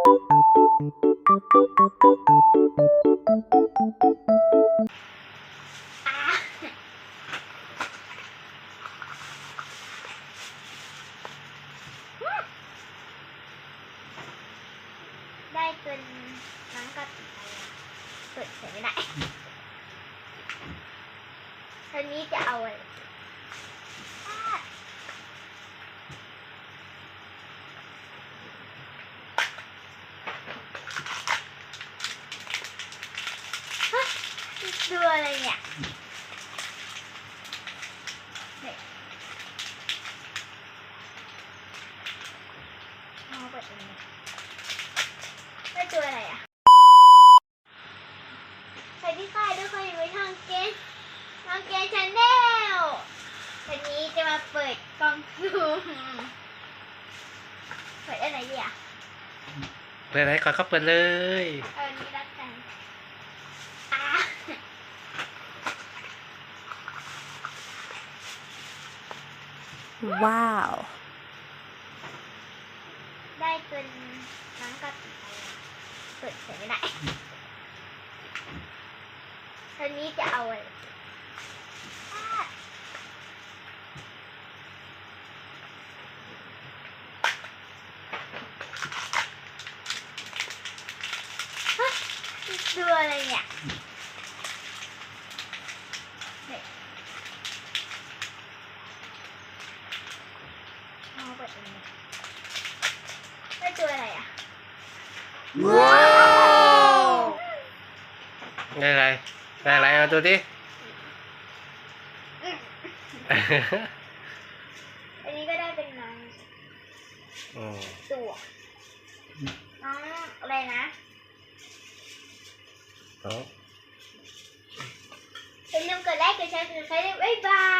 ได้เป็นน้ำกระทิกเปิดเผยไม่ได้ทีนี้จะเอาอะไรอะฮะ ดูอะไรเนี่ยเด็กเอาเปิดตรงนี้ได้ตัวอะไรอะสวัสดีค่ะทุกคนอยู่ในช่องเกสน้องเกสชาแนลวันนี้จะมาเปิดกล่องซูมเปิดอะไรดีอะเปิดอะไรก่อนก็เปิดเลย เอาอันนี้ละกันอะ ว้าว ได้เป็นน้ำกะทิเปิดเผยไม่ได้ทีนี้จะเอาอะไรอะฮะดูอะไรเนี่ยเด็ก เอาเปิดตรงนี้ได้ตัวอะไรอะว้าวได้อะไรได้อะไรเอาดูดิ อันนี้ก็ได้เป็นน้องอืมตัวน้องอะไรนะเอา อย่าลืมกดไลค์กดแชร์กดซับสไครต์ด้วยบ๊ายบายอืม